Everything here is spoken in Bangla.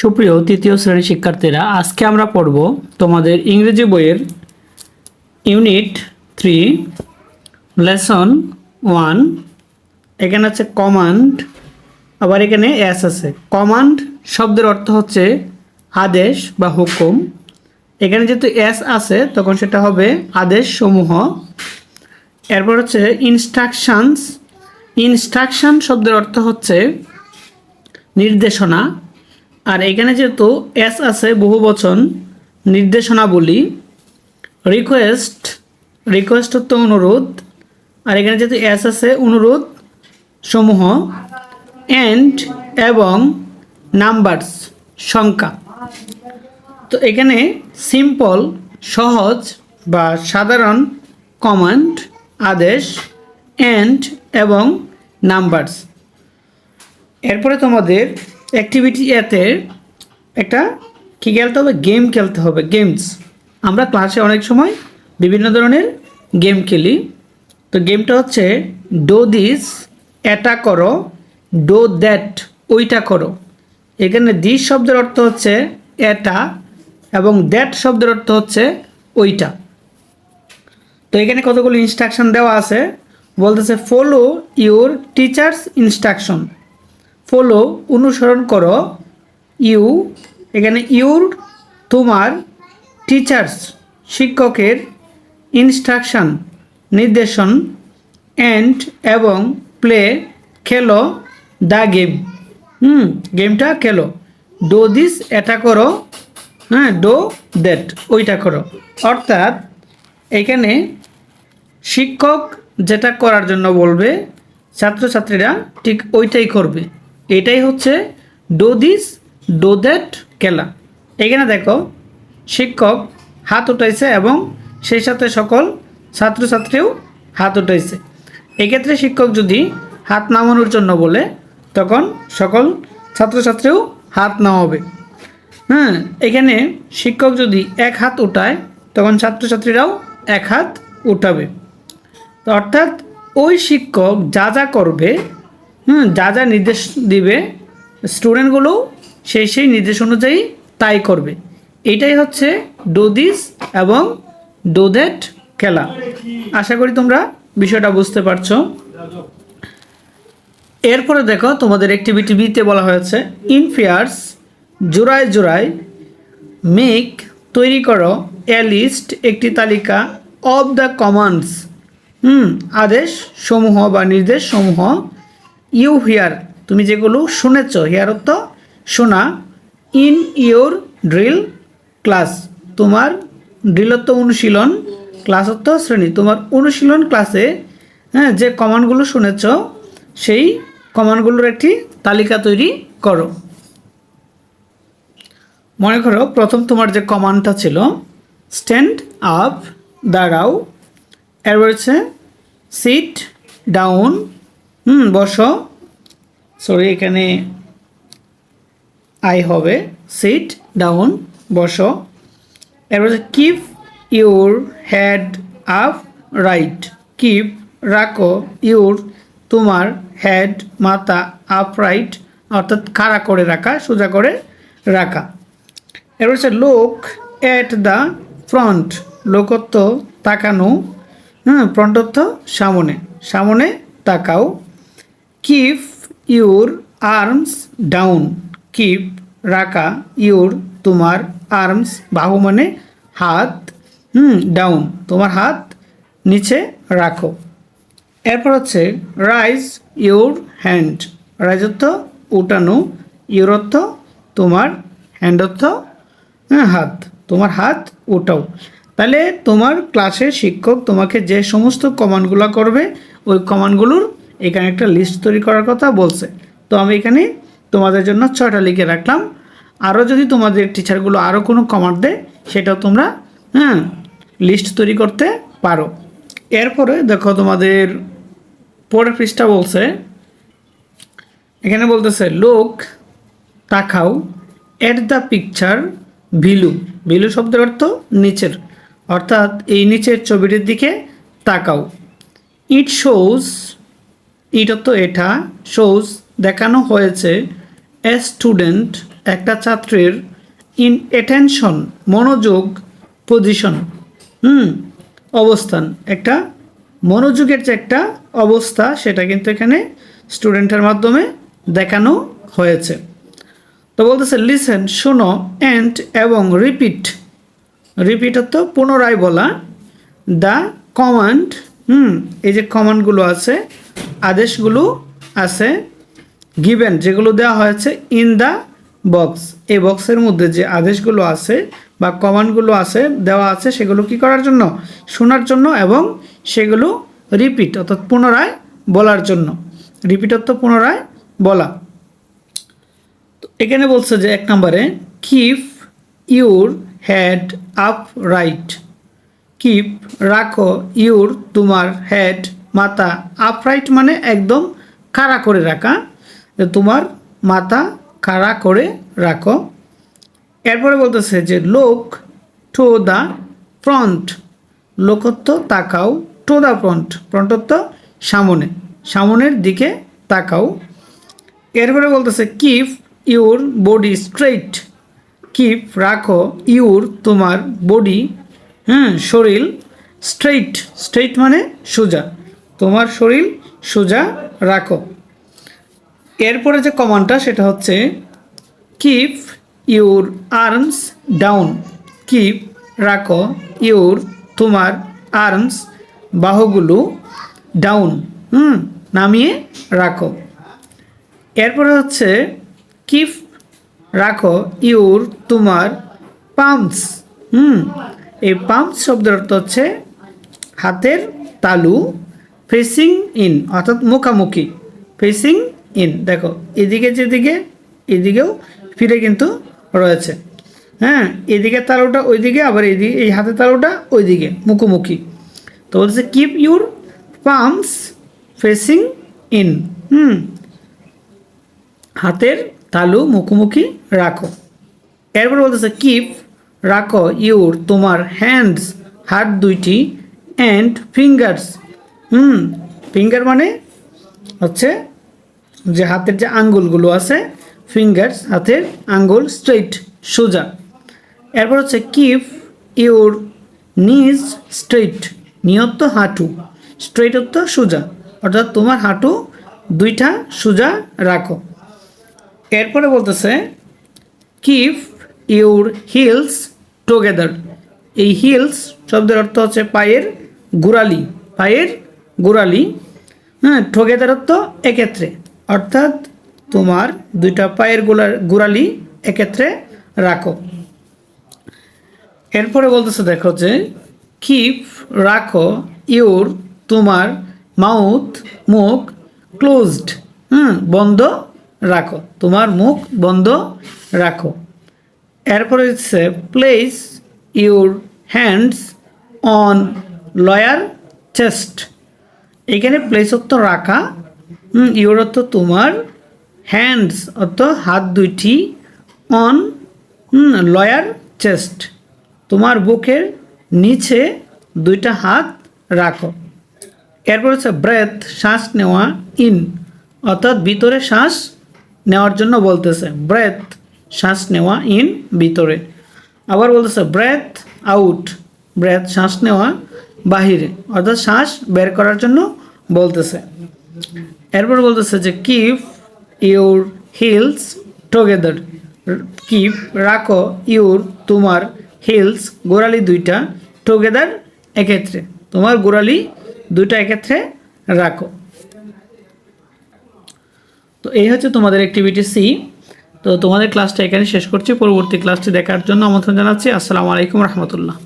সুপ্রিয় তৃতীয় শ্রেণির শিক্ষার্থীরা, আজকে আমরা পড়ব তোমাদের ইংরেজি বইয়ের ইউনিট থ্রি, লেসন ওয়ান। এখানে আছে কমান্ড আবার এখানে এস আছে। কমান্ড শব্দের অর্থ হচ্ছে আদেশ বা হুকুম। এখানে যেহেতু এস আছে, তখন সেটা হবে আদেশ সমূহ এরপর হচ্ছে ইনস্ট্রাকশানস ইনস্ট্রাকশান শব্দের অর্থ হচ্ছে নির্দেশনা। আর এখানে যেহেতু এস আছে বহু বচন নির্দেশনা বলি রিকোয়েস্ট রিকোয়েস্ট হচ্ছে অনুরোধ, আর এখানে যেহেতু এস আছে অনুরোধ সমূহ এন্ড এবং নাম্বারস সংখ্যা। তো এখানে সিম্পল সহজ বা সাধারণ কমান্ড আদেশ এন্ড এবং নাম্বারস এরপরে তোমাদের অ্যাক্টিভিটি এতে একটা কী খেলতে হবে? গেম খেলতে হবে। গেমস আমরা ক্লাসে অনেক সময় বিভিন্ন ধরনের গেম খেলি। তো গেমটা হচ্ছে ডো দিস এটা করো ডো দ্যাট ওইটা করো। এখানে দিস শব্দের অর্থ হচ্ছে এটা এবং দ্যাট শব্দের অর্থ হচ্ছে ওইটা। তো এখানে কতগুলো ইনস্ট্রাকশন দেওয়া আছে? বলতেছে follow your teachers instruction follow অনুসরণ করো ইউ এখানে ইউর তোমার টিচার্স শিক্ষকের ইনস্ট্রাকশন নির্দেশন অ্যান্ড এবং প্লে খেলো দ্য গেম হুম গেমটা খেলো। ডো দিস এটা করো হ্যাঁ ডো দ্যাট ওইটা করো। অর্থাৎ, এখানে শিক্ষক যেটা করার জন্য বলবে, ছাত্রছাত্রীরা ঠিক ওইটাই করবে। এটাই হচ্ছে ডো দিস, ডো দ্যাট খেলা এখানে দেখো, শিক্ষক হাত উঠাইছে এবং সেই সাথে সকল ছাত্রছাত্রীও হাত উঠাইছে। এক্ষেত্রে শিক্ষক যদি হাত নামানোর জন্য বলে, তখন সকল ছাত্রছাত্রীও হাত নামাবে। হ্যাঁ এখানে শিক্ষক যদি এক হাত উঠায়, তখন ছাত্রছাত্রীরাও এক হাত উঠাবে। অর্থাৎ ওই শিক্ষক যা যা করবে হুম, যা যা নির্দেশ দিবে স্টুডেন্টগুলোও সেই সেই নির্দেশ অনুযায়ী তাই করবে। এটাই হচ্ছে ডো দিস এবং ডো দ্যাট খেলা। আশা করি তোমরা বিষয়টা বুঝতে পারছ। এরপরে দেখো, তোমাদের অ্যাক্টিভিটি বিতে বলা হয়েছে ইন ফেয়ার্স জোড়ায় জোড়ায় মেক তৈরি করো এ লিস্ট একটি তালিকা অব দ্য কমান্ডস হুম, আদেশ সমূহ বা নির্দেশ সমূহ ইউ হিয়ার, তুমি যেগুলো শুনেছ, হিয়ার অর্থ শোনা, ইন ইউর ড্রিল ক্লাস, তোমার ড্রিলত্ব অনুশীলন ক্লাস অর্থ শ্রেণি, তোমার অনুশীলন ক্লাসে হ্যাঁ যে কমান্ডগুলো শুনেছ, সেই কমান্ডগুলোর একটি তালিকা তৈরি করো। মনে করো, প্রথম তোমার যে কমান্ডটা ছিল স্ট্যান্ড আপ দাঁড়াও এর রয়েছে সিট ডাউন হুম, বসো। সরি এখানে আই হবে। সিট ডাউন বসো। রয়েছে keep your head upright keep রাখো ইউর তোমার হেড মাথা আপ রাইট অর্থাৎ খাড়া করে রাখা, সোজা করে রাখা। এবার হচ্ছে লোক অ্যাট দ্য ফ্রন্ট লোকত্ব তাকানো। হ্যাঁ ফ্রন্টত্ব সামনে সামনে তাকাও। Keep your arms down keep রাখা ইউর তোমার আর্মস বাহু মানে হাত, হুম ডাউন তোমার হাত নিচে রাখো। এরপর হচ্ছে রাইজ ইউর হ্যান্ড রাইজ অর্থ উঠানো ইউর অর্থ তোমার হ্যান্ড অর্থ হ্যাঁ হাত, তোমার হাত উঠাও। তাহলে তোমার ক্লাসের শিক্ষক তোমাকে যে সমস্ত কমান্ডগুলো করবে, ওই কমান্ডগুলোর এখানে একটা লিস্ট তৈরি করার কথা বলছে। তো আমি এখানে তোমাদের জন্য ছয়টা লিখে রাখলাম। আরও যদি তোমাদের টিচারগুলো আরও কোনো কমান্ড দেয়, সেটাও তোমরা হ্যাঁ লিস্ট তৈরি করতে পারো। এরপরে দেখো তোমাদের পরের পৃষ্ঠা বলছে, এখানে বলতেছে, লোক তাকাও এট দ্য পিকচার ভিলু ভিলু শব্দের অর্থ নিচের। অর্থাৎ এই নিচের ছবিটির দিকে তাকাও। ইট শোজ ইট তো এটা শোজ দেখানো হয়েছে এ স্টুডেন্ট একটা ছাত্রের ইন অ্যাটেনশন মনোযোগ পজিশন হুম, অবস্থান, একটা মনোযোগের যে একটা অবস্থা সেটা কিন্তু এখানে স্টুডেন্টের মাধ্যমে দেখানো হয়েছে। তো বলতেছে লিসেন শোনো অ্যান্ড এবং রিপিট রিপিট অর্থ পুনরায় বলা দ্য কমান্ড হুম, এই যে কমান্ডগুলো আছে আদেশগুলো আছে গিভেন যেগুলো দেওয়া হয়েছে ইন দ্য বক্স এই বক্সের মধ্যে যে আদেশগুলো আছে বা কমান্ডগুলো আছে, দেওয়া আছে, সেগুলো কি করার জন্য? শোনার জন্য এবং সেগুলো রিপিট অর্থাৎ পুনরায় বলার জন্য। রিপিট অর্থ পুনরায় বলা। তো এখানে বলছে যে এক নম্বরে keep your head upright keep রাখো ইউর তোমার হেড মাথা আপরাইট মানে একদম খাড়া করে রাখা। তোমার মাথা খাড়া করে রাখো। এরপরে বলতেছে যে, লোক টু দ্য ফ্রন্ট লোকত্ব তাকাও টু দ্য ফ্রন্ট ফ্রন্টত্ব সামনে, সামনের দিকে তাকাও। এরপরে বলতেছে, keep your body straight. Keep, রাখো ইউর তোমার বডি হ্যাঁ শরীর স্ট্রেইট। স্ট্রেইট মানে সোজা। তোমার শরীর সোজা রাখো। এরপরে যে কমান্ডটা সেটা হচ্ছে keep your arms down keep রাখো ইউর তোমার আর্মস বাহুগুলো ডাউন হুম, নামিয়ে রাখো। এরপরে হচ্ছে কিপ রাখো ইউর তোমার পাম্পস হুম, এই পাম্পস শব্দের অর্থ হচ্ছে হাতের তালু ফেসিং ইন অর্থাৎ মুখামুখি ফেসিং ইন দেখো, এদিকে যেদিকে, এদিকেও ফিরে কিন্তু রয়েছে। হ্যাঁ এদিকে তালুটা ওইদিকে, আবার এদিকে এই হাতের তালুটা ওইদিকে, মুখোমুখি। তো বলছে keep your palms facing in hmm, হাতের তালু মুখোমুখি রাখো। এরপর বলতেছে কিপ রাখো ইউর তোমার হ্যান্ডস হাত দুইটি অ্যান্ড ফিঙ্গার্স হুম ফিঙ্গার মানে হচ্ছে যে হাতের যে আঙ্গুলগুলো আছে ফিঙ্গার্স হাতের আঙ্গুল স্ট্রেইট সোজা। এরপর হচ্ছে কিপ ইউর নিজ স্ট্রেইট নিয়ত হাঁটু। স্ট্রেইট অর্থ সোজা, অর্থাৎ তোমার হাঁটু দুইটা সোজা রাখো। এরপরে বলতেছে কিপ ইউর হিলস টুগেদার। এই হিলস শব্দের অর্থ হচ্ছে পায়ের গোড়ালি, পায়ের গোড়ালি হ্যাঁ অর্থ এক্ষেত্রে। অর্থাৎ তোমার দুইটা পায়ের গোড়ার গোড়ালি এক্ষেত্রে রাখো। এরপরে বলতেছে দেখো যে, কিপ, রাখো, ইউর, তোমার মাউথ, মুখ ক্লোজড হুম বন্ধ রাখো। তোমার মুখ বন্ধ রাখো। এরপরে হচ্ছে place your hands on lower chest এখানে প্লেস অর্থ রাখা ইউর অর্থ তোমার হ্যান্ডস অর্থ হাত দুইটি অন লয়ার চেস্ট তোমার বুকের নিচে দুইটা হাত রাখো। এরপর হচ্ছে ব্রেথ শ্বাস নেওয়া ইন অর্থাৎ ভিতরে শ্বাস নেওয়ার জন্য বলতেছে ব্রেথ শ্বাস নেওয়া ইন ভিতরে। আবার বলতেছে ব্রেথ আউট ব্রেথ শ্বাস নেওয়া, বাহিরে, অর্থাৎ শ্বাস বের করার জন্য বলতেছে। এরপর বলতেছে যে keep your heels together keep রাখো ইউর তোমার হিলস গোড়ালি দুইটা টুগেদার এক্ষেত্রে। তোমার গোড়ালি দুইটা এক্ষেত্রে রাখো। তো এই হচ্ছে তোমাদের অ্যাক্টিভিটি সি তো তোমাদের ক্লাসটা এখানে শেষ করছি। পরবর্তী ক্লাসটি দেখার জন্য আমন্ত্রণ জানাচ্ছি। আসসালামু আলাইকুম রহমতুল্লাহ।